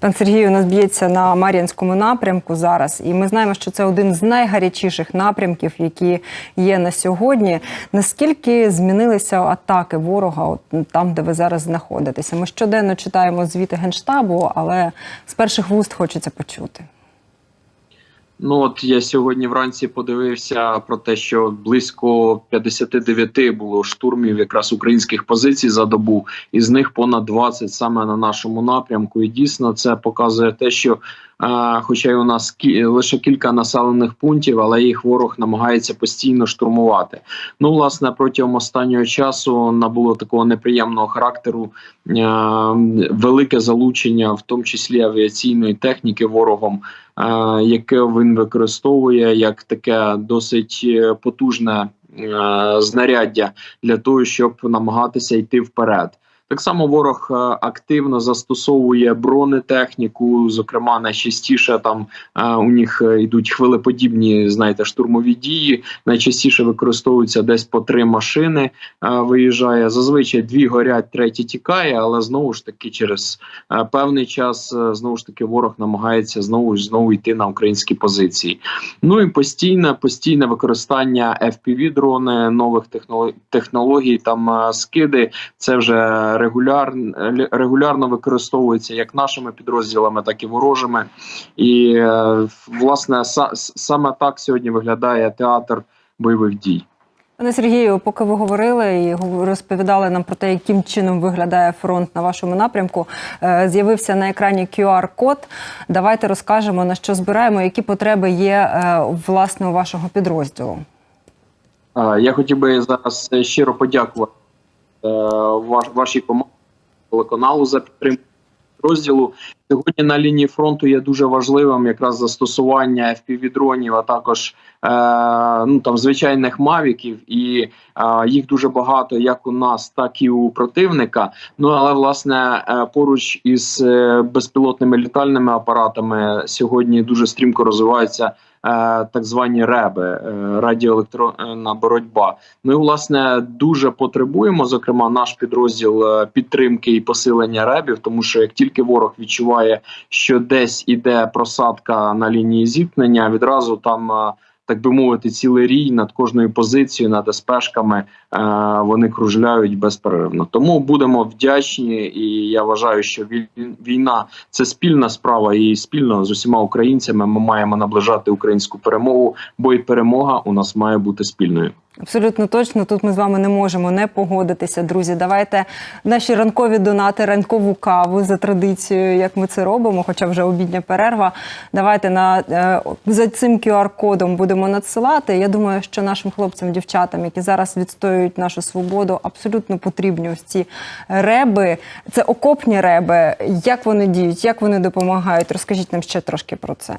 Пан Сергій у нас б'ється на Мар'янському напрямку зараз, і ми знаємо, що це один з найгарячіших напрямків, які є на сьогодні. Наскільки змінилися атаки ворога от там, де ви зараз знаходитеся? Ми щоденно читаємо звіти генштабу, але з перших вуст хочеться почути. Ну от я сьогодні вранці подивився про те, що близько 59 було штурмів якраз українських позицій за добу, із них понад 20 саме на нашому напрямку. І дійсно це показує те, що, е, хоча й у нас кі- лише кілька населених пунктів, але їх ворог намагається постійно штурмувати. Ну, власне, протягом останнього часу набуло такого неприємного характеру е, велике залучення, в тому числі авіаційної техніки ворогом е, яке він використовує як таке досить е, потужне е, знаряддя для того, щоб намагатися йти вперед. Так само ворог е, активно застосовує бронетехніку, зокрема найчастіше там е, у них е, йдуть хвилеподібні, знаєте, штурмові дії. Найчастіше використовуються десь по три машини. Виїжджає зазвичай дві горять, третя тікає, але знову ж таки через певний час знову ж таки ворог намагається знову ж знову йти на українські позиції. Ну і постійне постійне використання fpv дрони нових технолог- технологій, там скиди. Це вже регулярно регулярно використовується як нашими підрозділами, так і ворожими. І е, власне са- саме так сьогодні виглядає театр бойових дій. Пане Сергію, поки ви говорили і розповідали нам про те, яким чином виглядає фронт на вашому напрямку, е, з'явився на екрані QR-код. Давайте розкажемо на що збираємо, які потреби є е, власне у вашого підрозділу. Я хотів би зараз щиро подякувати вашій команді телеканалу за підтримку розділу. Сьогодні на лінії фронту є дуже важливим якраз застосування FPV-дронів, а також е, ну там звичайних мавіків, і е, їх дуже багато як у нас, так і у противника. Ну але власне е, поруч із е, безпілотними літальними апаратами сьогодні дуже стрімко розвиваються е, так звані реби, е, радіоелектронна боротьба. Ми власне дуже потребуємо, зокрема, наш підрозділ е, підтримки і посилення ребів, тому що як тільки ворог відчуває, що десь іде просадка на лінії зіткнення, відразу там. Так би мовити, цілий рій над кожною позицією, над СПшками е, вони кружляють безперервно. Тому будемо вдячні, і я вважаю, що вій- війна це спільна справа, і спільно з усіма українцями ми маємо наближати українську перемогу, бо і перемога у нас має бути спільною. Абсолютно точно. Тут ми з вами не можемо не погодитися, друзі. Давайте наші ранкові донати, ранкову каву за традицією, як ми це робимо, хоча вже обідня перерва. Давайте на е, за цим QR-кодом будемо надсилати. Я думаю, що нашим хлопцям, дівчатам, які зараз відстоюють нашу свободу, абсолютно потрібні ось ці реби. Це окопні реби. Як вони діють, як вони допомагають? Розкажіть нам ще трошки про це.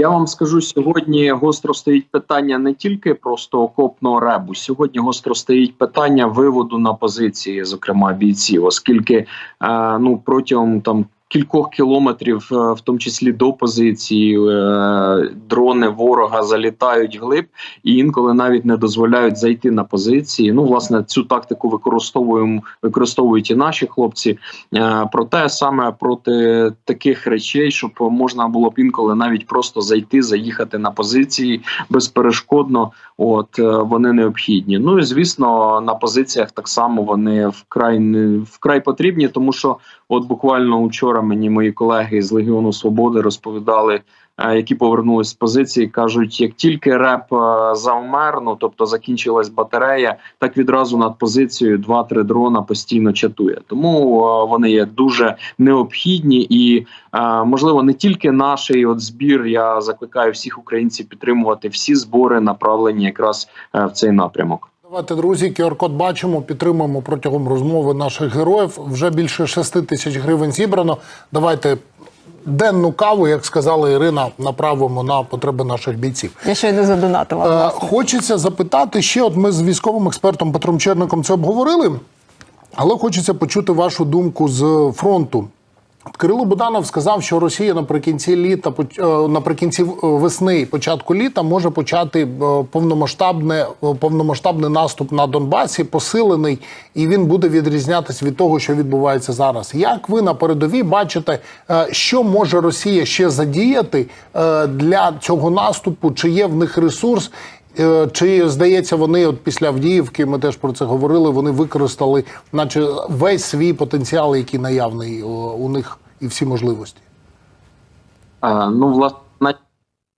Я вам скажу, сьогодні гостро стоїть питання не тільки просто окопного ребу. Сьогодні гостро стоїть питання виводу на позиції, зокрема бійців, оскільки е, ну протягом там. Кількох кілометрів, е, в тому числі до позиції, е, дрони ворога залітають глиб і інколи навіть не дозволяють зайти на позиції. Ну, власне, цю тактику використовуємо, використовують і наші хлопці. Е, Проте саме проти таких речей, щоб можна було б інколи навіть просто зайти, заїхати на позиції безперешкодно. От вони необхідні. Ну і звісно, на позиціях так само вони вкрай вкрай потрібні, тому що от буквально вчора мені мої колеги з Легіону Свободи розповідали. е, Які повернулись з позиції, кажуть, як тільки реп е, завмер, ну тобто закінчилась батарея, так відразу над позицією 2-3 дрона постійно чатує. Тому е, вони є дуже необхідні і можливо не тільки наш от збір. Я закликаю всіх українців підтримувати всі збори, направлені якраз в цей напрямок. Давайте, друзі, QR-код бачимо, підтримуємо протягом розмови наших героїв. Вже більше 6 тисяч гривень зібрано. Давайте денну каву, як сказала Ірина, направимо на потреби наших бійців. Я щойно задонатила. Е. Хочеться запитати ще. От ми з військовим експертом Петром Черником це обговорили, але хочеться почути вашу думку з фронту. Кирило Буданов сказав, що Росія наприкінці літа, е, наприкінці е, весни, початку літа може почати е, повномасштабне, повномасштабний наступ на Донбасі, посилений, і він буде відрізнятися від того, що відбувається зараз. Як ви на передовій бачите, що може Росія ще задіяти для цього наступу? Чи є в них ресурс? Е, Чи здається, вони от після Авдіївки, ми теж про це говорили. Вони використали, наче весь свій потенціал, який наявний у них, і всі можливості. Е, Ну, власне,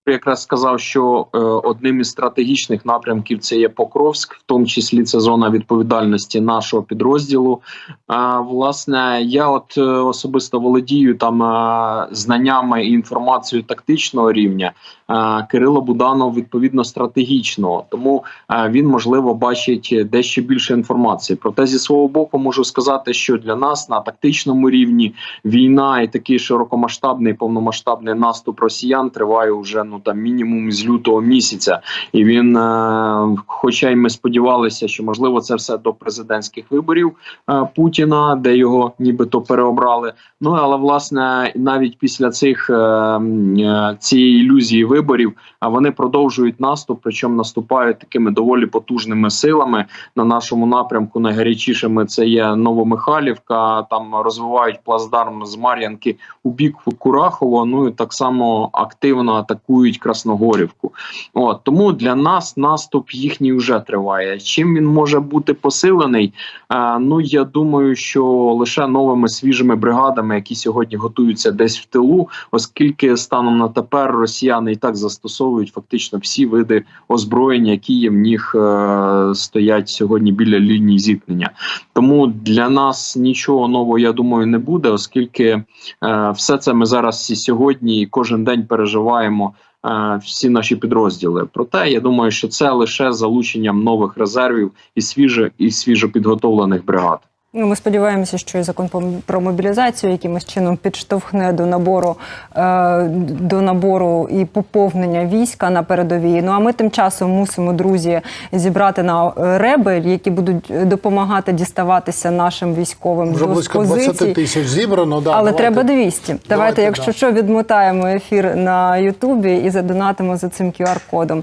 якраз сказав, що е, одним із стратегічних напрямків це є Покровськ, в тому числі це зона відповідальності нашого підрозділу. Е, власне, я от е, особисто володію там е, знаннями і інформацією тактичного рівня. Е, Кирило Буданов відповідно стратегічного, тому е, він можливо бачить дещо більше інформації. Проте зі свого боку можу сказати, що для нас на тактичному рівні війна і такий широкомасштабний повномасштабний наступ росіян триває вже ну там мінімум з лютого місяця. І він, е, хоча й ми сподівалися, що можливо це все до президентських виборів Путіна, де його нібито переобрали. Ну але власне навіть після цих цієї ілюзії виборів, а вони продовжують наступ, причому наступають такими доволі потужними силами на нашому напрямку. Найгарячішими це є Новомихайлівка. Там розвивають плацдарм з Мар'янки у бік Курахово. Ну і так само активно атакують Красногорівку. От тому для нас наступ їхній вже триває. Чим він може бути посилений? Е, ну я думаю, що лише новими свіжими бригадами, які сьогодні готуються десь в тилу, оскільки станом на тепер росіяни і так застосовують фактично всі види озброєння, які є в них е, стоять сьогодні біля лінії зіткнення. Тому для нас нічого нового, я думаю, не буде, оскільки е, все це ми зараз і сьогодні і кожен день переживаємо. е, Всі наші підрозділи. Проте я думаю, що це лише залученням нових резервів і свіже і свіжо підготовлених бригад. Ну, ми сподіваємося, що і закон про мобілізацію якимось чином підштовхне до набору е, до набору і поповнення війська на передовій. Ну а ми тим часом мусимо, друзі, зібрати на е, ребель, які будуть допомагати діставатися нашим військовим Вже до близько позицій. 20 тисяч зібрано. Да, Але давайте. треба 200. Давайте, Давайте, якщо да. що, відмотаємо ефір на Ютубі і задонатимо за цим QR-кодом.